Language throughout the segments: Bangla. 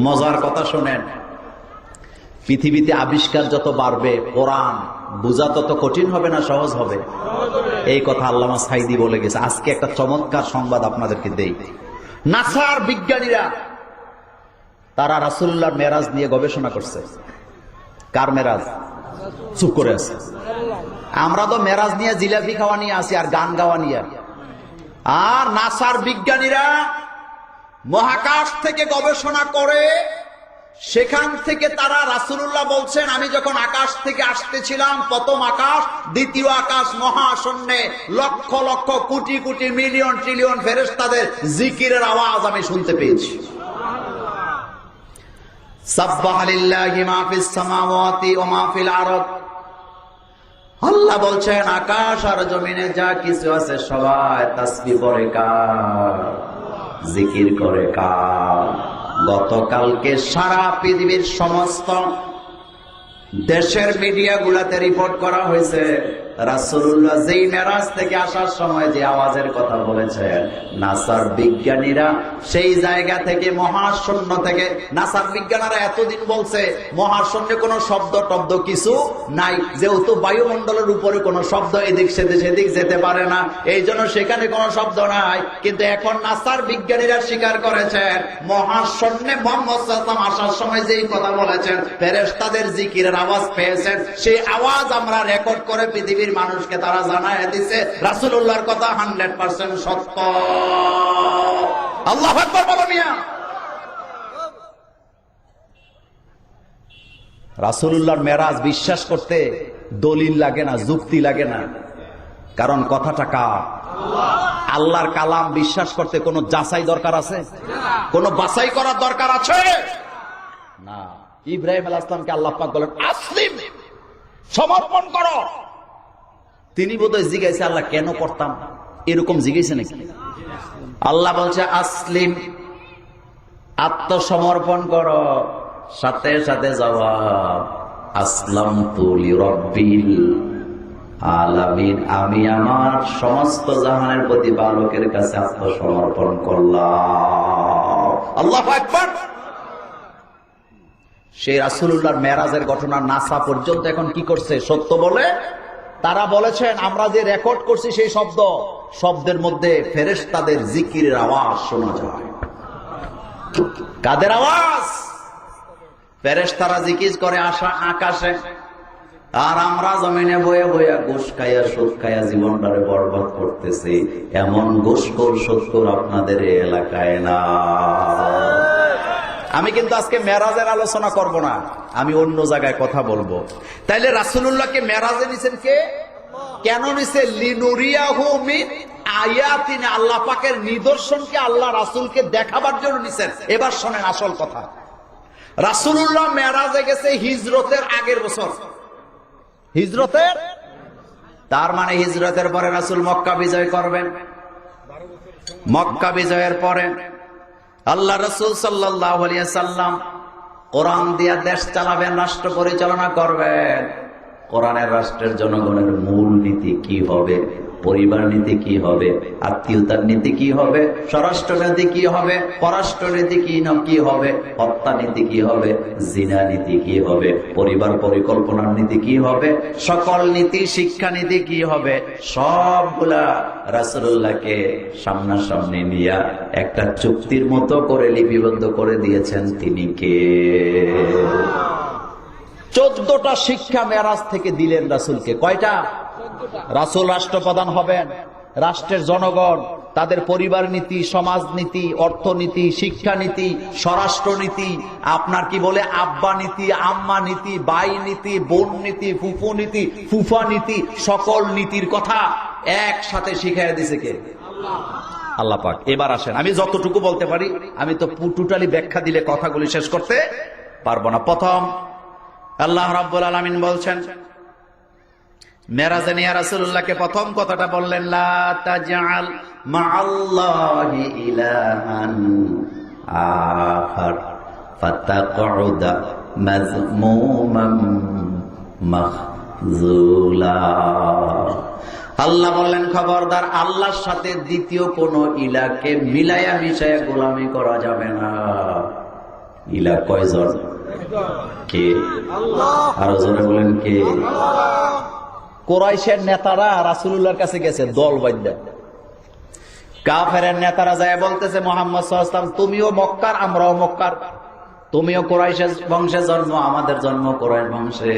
মজার কথা শোনেন, পৃথিবীতে আবিষ্কার যত বাড়বে, কোরআন বোঝা তত কঠিন হবে না সহজ হবে? এই কথা আল্লামা সাইদি বলে গেছে। আজকে একটা চমৎকার সংবাদ আপনাদেরকে দেই। নাসার বিজ্ঞানীরা, তারা রাসুল্লাহ মেরাজ নিয়ে গবেষণা করছে। কার মেরাজ? চুপ করে আছে। আমরা তো মেরাজ নিয়ে জিলাপি খাওয়া নিয়ে আসি আর গান গাওয়া নিয়ে। আর নাসার বিজ্ঞানীরা মহাকাশ থেকে গবেষণা করে, সেখান থেকে তারা রাসুল্লাহ বলছেন, আমি যখন আকাশ থেকে আসতেছিলাম, প্রথম আকাশ, দ্বিতীয় আকাশ মহাশূন্যে, লক্ষ লক্ষ কোটি কোটি মিলিয়ন ট্রিলিয়ন ফেরেস্তাদের জিকিরের আওয়াজ আমি শুনতে পেয়েছি। আল্লাহ বলছেন, আকাশ আর জমিনে যা কিছু আছে সবাই তাসবি পড়ে কার? জিকির করে কার গতকালকে সারা পৃথিবীর সমস্ত দেশের মিডিয়া গুলাতে রিপোর্ট করা হয়েছে। রাসুল্লাহ যেই মেরাজ থেকে আসার সময় যে আওয়াজের কথা বলেছেন, নাসার বিজ্ঞানীরা সেই জায়গা থেকে মহাশূন্য থেকে, নাসার বিজ্ঞানীরা এতদিন বলছে, মহাশূন্যে কোনো শব্দ টব্দ কিছু নাই, যেহেতু বায়ুমণ্ডলের উপরে কোনো শব্দ এদিক সেদিক সেদিক যেতে পারে না, এই জন্য সেখানে কোনো শব্দ নাই, কিন্তু এখন নাসার বিজ্ঞানীরা স্বীকার করেছেন, মহাশূন্যে মোহাম্মদ আসার সময় যেই কথা বলেছেন, ফেরেশতাদের জিকিরের আওয়াজ পেয়েছেন, সেই আওয়াজ আমরা রেকর্ড করে পৃথিবীর মানুষকে তারা জানায় দিছে, রাসূলুল্লাহর কথা হান্ড্রেড পার্সেন্ট সত্য। আল্লাহ আকবার, বলো মিয়া। রাসূলুল্লাহর মেরাজ বিশ্বাস করতে দলিল লাগে না, যুক্তি লাগে না। কারণ কথাটা কার? আল্লাহর কালাম বিশ্বাস করতে কোনো যাচাই দরকার আছে? কোনো বাছাই করার দরকার আছে? না। ইব্রাহিম আল্লাহ আসলিম, সমর্পণ করো। তিনি বোধহয় জিজ্ঞাসা, আল্লাহ, কেন করতাম? এরকম জিজ্ঞাসা নাকি? আল্লাহ বলছে, আসলিম, আত্মসমর্পণ কর। সাথে সাথে জবাব আসলাম তুলি রব্বিল আলামিন। আমি আমার সমস্ত জাহানের প্রতিপালকের কাছে আত্মসমর্পণ করলাম। আল্লাহ সেই রাসুল্লাহর মেরাজের ঘটনা নাসা পর্যন্ত এখন কি করছে? সত্য বলে তারা বলেছেন, আমরা যে রেকর্ড করছি সেই শব্দ, শব্দের মধ্যে ফেরেশতাদের জিকিরের আওয়াজ শোনা যায়। কাদের আওয়াজ? ফেরেশতারা জিকির করে আসা আকাশে। আর আমরা জমিনে বয়ে বয়ে গোস খাইয়া, সুদ খাইয়া জীবনটারে বরবাদ করতেছি। এমন গোসকর সত্তর আপনাদের এলাকায় না। আমি কিন্তু আজকে মেরাজের আলোচনা করব না। আমি অন্য জায়গায় কথা বলব। তাইলে রাসুল্লাহকে মেরাজে নিছেন কে? কেন নিছে? আয়াতিন। আল্লাহ পাকের নিদর্শনকে আল্লাহ রাসূলকে দেখাবার জন্য নিছেন। এবার শোনেন আসল কথা। রাসূলুল্লাহ মেরাজে গেছে হিজরতের আগের বছর। হিজরতের? তার মানে হিজরতের পরে রাসূল মক্কা বিজয় করবেন। মক্কা বিজয়ের পরে আল্লাহ রসুল সাল্লাম কোরআন দিয়া দেশ চালাবেন, রাষ্ট্র পরিচালনা করবেন। কোরআনের রাষ্ট্রের জনগণের মূল নীতি কি হবে? পরিবার নীতি কি হবে? আত্মীয়তার নীতি কি হবে? স্বরাষ্ট্র নীতি কি হবে? পররাষ্ট্র নীতি কি ন- কি হবে? হত্যা নীতি কি হবে? জিনা নীতি কি হবে? পরিবার পরিকল্পনার নীতি কি হবে? সকল নীতি, শিক্ষা নীতি কি হবে? সবগুলা রাসুল্লাহকে সামনাসামনি নিয়ে একটা চুক্তির মতো করে লিপিবদ্ধ করে দিয়েছেন তিনি কে? চোদ্দটা শিক্ষা মেরাজ থেকে দিলেন রাসুলকে। কয়টা? রাসুল রাষ্ট্রপ্রধান হবেন, রাষ্ট্রের জনগণ, তাদের পরিবার নীতি, সমাজ নীতি, অর্থনীতি শিক্ষানীতি স্বরাষ্ট্রনীতি আপনার কি বলে আব্বা নীতি, আম্মা নীতি, বাই নীতি, বোন নীতি, ফুফু নীতি, ফুফা নীতি, সকল নীতির কথা একসাথে শিখাই দিছে কে? আল্লাহ পাক। এবার আসেন, আমি যতটুকু বলতে পারি, আমি তো টোটালি ব্যাখ্যা দিলে কথাগুলি শেষ করতে পারব না। প্রথম, আল্লাহ রাব্বুল আলামিন বলছেন মেরাজে নিয়ে প্রথম কথাটা বললেন, লা তাজআল মাআল্লাহি ইলাহান আখার, ফাতাকউদা মাখজুলা আল্লাহ বললেন, খবরদার, আল্লাহর সাথে দ্বিতীয় কোন ইলাকে মিলায়া মিশায়া গোলামি করা যাবে না। ইলা কয়জন? কে? আরও জনে বলেন, কে? কোরাইশের নেতারা রাসুল্লাহর কাছে গেছে, দল বাদ্যা কাফেরের নেতারা যায় বলতেছে, মোহাম্মদ সাল্লাম তুমিও মক্কার, আমরাও মক্কার। তুমিও কোরাইশের বংশে জন্ম, আমাদের জন্ম কোরাইশ বংশে।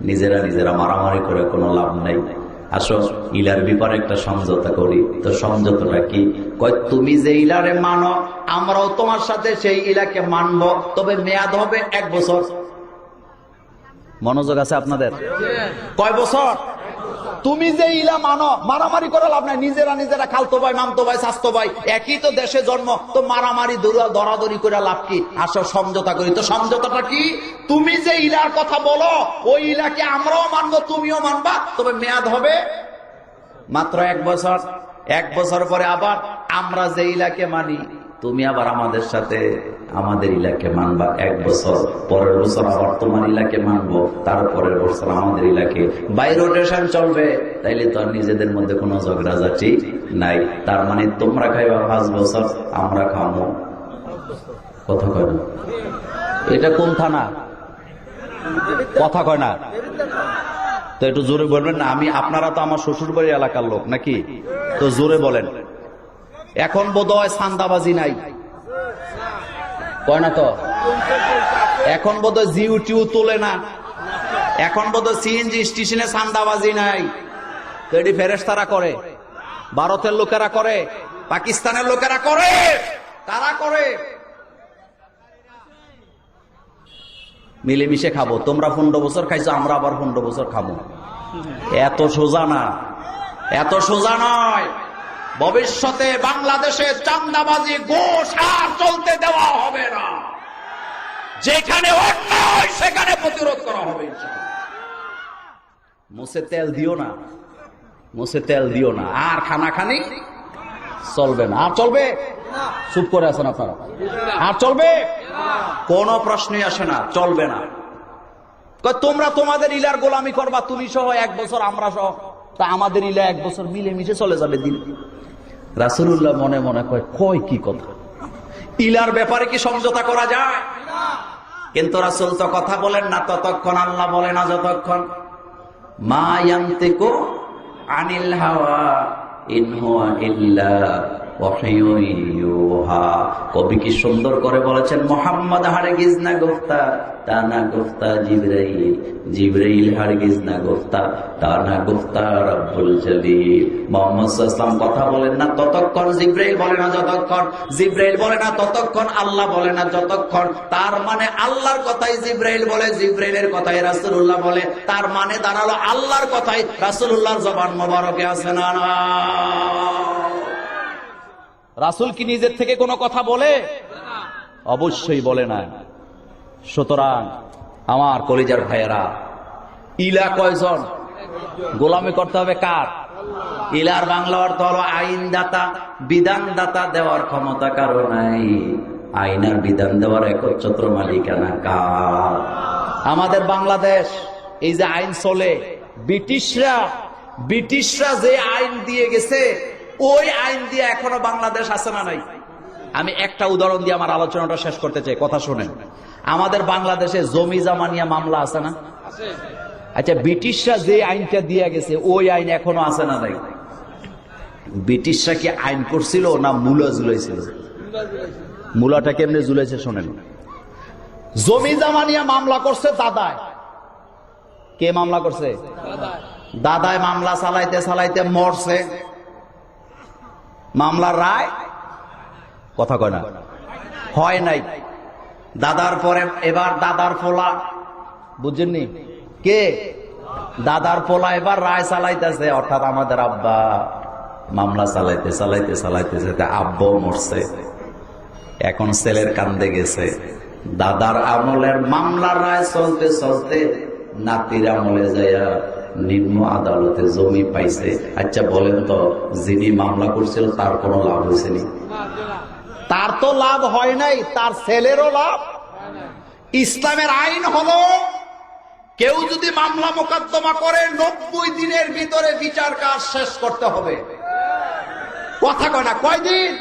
নিজেরা নিজেরা মারামারি করে কোনো লাভ নাই। আসো, ইলার ব্যাপারে একটা সমঝোতা করি। তো সমঝোতাটা কি? কয়, তুমি যে ইলারে মানো, আমরাও তোমার সাথে সেই ইলাকে মানব। তবে মেয়াদ হবে এক বছর। মনোযোগ আছে আপনাদের? কয় বছর? তুমি যে ইলা মানো, মারামারি করে লাভ নাই। নিজেরা নিজেরা খালতো ভাই মামতো ভাই স্বাস্থ্য ভাই। একই তো দেশে জন্ম, তো মারামারি, দৌড়া দরাদরি করে লাভ কি? আসো সমঝোতা করি। তো সমঝোতাটা কি? তুমি যে ইলার কথা বলো, ওই ইলাকে আমরাও মানবো, তুমিও মানবা। তবে মেয়াদ হবে মাত্র এক বছর। এক বছর পরে আবার আমরা যে ইলাকে মানি তুমি আবার আমাদের সাথে আমাদের ইলাকে মানবা। এক বছর পরের বছর আবার তোমার ইলাকে মানবো, তারপরের বছর আমাদের ইলাকে। বাই রোটেশন চলবে। তাইলে তো নিজেদের মধ্যে কোনো ঝগড়া ঝগড়াঝাটি নাই। তার মানে তোমরা খাইবা পাঁচ বছর, আমরা খামো। কথা কয় না? এটা কোন থানা? কথা কয় না? তো একটু জোরে বলবেন না, আমি আপনারা তো আমার শ্বশুর বাড়ি এলাকার লোক নাকি? তো জোরে বলেন। এখন বোধ হয় সান্দাবাজি নাই। কয় না তো? এখন বোধ হয় জিউ টিউ তোলে না। এখন বোধ হয় সিএনজি স্টেশনে সান্দাবাজি নাই। তো এটি ফেরেস্তারা করে, ভারতের লোকেরা করে, পাকিস্তানের লোকেরা করে তারা করে? মিলেমিশে খাব। তোমরা পনেরো বছর খাইছো, আমরা আবার পনেরো বছর খাব। এত সোজা না। এত সোজা নয়। ভবিষ্যতে বাংলাদেশে চান্দাবাজি গোষ আর চলতে দেওয়া হবে না। যেখানে অন্যায় সেখানে প্রতিরোধ করা হবে। মুছে তেল দিও না। মুছে তেল দিও না। আর খানা খানি চলবে না। আর চলবে? চুপ করে আছেন আপনারা। আর চলবে? কোন প্রশ্নই আসে না। চলবে না। তোমরা তোমাদের ইলার গোলামি করবা, তুমি সহ এক বছর, আমরা সহ। তা আমাদের ইলা এক বছর মিলে মিশে চলে যাবে দিন। রাসুল্লাহ মনে মনে কয় কয় কি কথা ইলার ব্যাপারে কি সমঝোতা করা যায় কিন্তু রাসুল তো কথা বলেন না, ততক্ষণ আল্লাহ বলে না যতক্ষণ মা আনিল হাওয়া ইন হুয়া ইল্লা। কবি কি সুন্দর করে বলেছেন, মোহাম্মদ হারগিজ না তা না হারগিজ না তা না রব্বুল জলিল। মোহাম্মদ কথা বলেন না, ততক্ষণ বলে না, যতক্ষণ জিব্রাইল বলে না, ততক্ষণ আল্লাহ বলে না, যতক্ষণ তার মানে আল্লাহর কথাই জিব্রাইল বলে, জিব্রাইলের কথাই রাসূলুল্লাহ বলে, তার মানে দাঁড়াল আল্লাহর কথাই রাসূলুল্লাহর জবান মোবারকে আছে না। রাসুল কি নিজের থেকে কোনো কথা বলে? অবশ্যই বলে না। সুতরাং আমার কলিজার ভাইয়েরা, ইলা কয়জন? গোলামি করতে হবে কার? ইলার বাংলা অর্থ হলো আইনদাতা, বিধানদাতা দেওয়ার ক্ষমতা কারও নাই। আইনার বিধান দেওয়ার একচ্ছত্র মালিকানা কার? আমাদের বাংলাদেশ, এই যে আইন চলে, ব্রিটিশরা ব্রিটিশরা যে আইন দিয়ে গেছে ওই আইন দিয়ে এখনও বাংলাদেশ আছে না নাই? আমি একটা উদাহরণ দিয়ে আমার আলোচনাটা শেষ করতে চাই, কথা শুনেন। আমাদের বাংলাদেশে জমি জামা নিয়ে মামলা আছে না? আচ্ছা ব্রিটিশরা যে আইনটা দিয়ে গেছে, ওই আইন এখনও আছে না নাই? ব্রিটিশরা কি আইন করছিল না মূলা ঝুলাইছিল? মূলাটা কেমনে ঝুলাইছে শোনেন। জমি জামা নিয়ে মামলা করছে দাদায়। কে মামলা করছে? দাদায়। মামলা চালাইতে চালাইতে মরছে। মামলার রায়? কথা কয় না। হয় নাই। দাদার পরে এবার দাদার পোলা বুঝছেননি কে? দাদার পোলা এবার রায় চালাইতেছে। অর্থাৎ আমাদের আব্বা মামলা চালাইতে চালাইতে চালাইতে চালাইতে আব্বাও মরছে। এখন ছেলের কান্দে গেছে। দাদার আমলের মামলার রায় চলতে চলতে নাতির আমলে যাইয়া নিম্ন আদালতে জমি পাইছে। আচ্ছা বলেন তো, যিনি মামলা করছিল, তার কোনো লাভ হয়েছেনি তার তো লাভ হয় নাই, তার ছেলেরও লাভ। ইসলামের আইন হলো, কেউ যদি মামলা মোকদ্দমা করে, নব্বই দিনের ভিতরে বিচার কাজ শেষ করতে হবে। কথা কয় না, কয়দিন?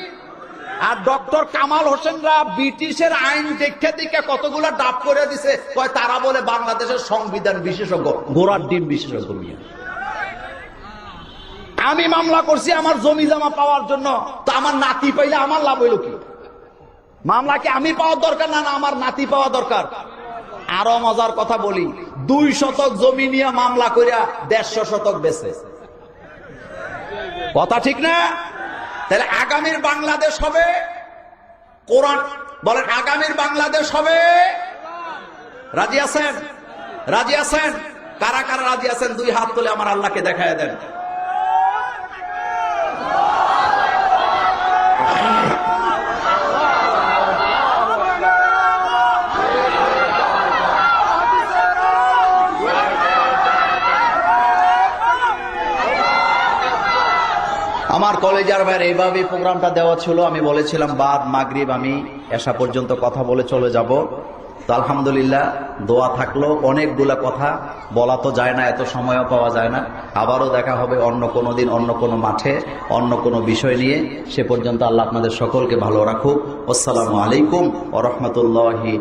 আর ডক্টর কামাল হোসেনরা ব্রিটিশের আইন দেখে দেখে কতগুলো ডাব করে দিছে, কয় তারা বলে বাংলাদেশের সংবিধান বিশেষজ্ঞ গোড়ার ডিম বিশেষজ্ঞ আমি মামলা করছি আমার জমি জমা পাওয়ার জন্য, তো আমার নাতি পাইলে আমার লাভ হইল কি? মামলা কি আমি পাওয়ার দরকার না না আমার নাতি পাওয়া দরকার? আরও মজার কথা বলি, দুই শতক জমি নিয়ে মামলা করিয়া দেড়শো শতক বেছে কথা ঠিক না? তাহলে আগামীর বাংলাদেশ হবে? কোরআন, বলেন, আগামীর বাংলাদেশ হবে? রাজি আছেন? রাজি আছেন? কারা কারা রাজি আছেন? দুই হাত তুলে আমার আল্লাহকে দেখায় দেন। আমার কলেজার ভাইয়ের এইভাবে প্রোগ্রামটা দেওয়া ছিল, আমি বলেছিলাম, বাদ মাগরিব, আমি এসা পর্যন্ত কথা বলে চলে যাব। তো আলহামদুলিল্লাহ, দোয়া থাকল, অনেকগুলা কথা বলা তো যায় না, এত সময়ও পাওয়া যায় না। আবারও দেখা হবে অন্য কোনো দিন, অন্য কোনো মাঠে, অন্য কোনো বিষয় নিয়ে। সে পর্যন্ত আল্লাহ আপনাদের সকলকে ভালো রাখুক। আসসালামু আলাইকুম ও রহমতুল্লাহি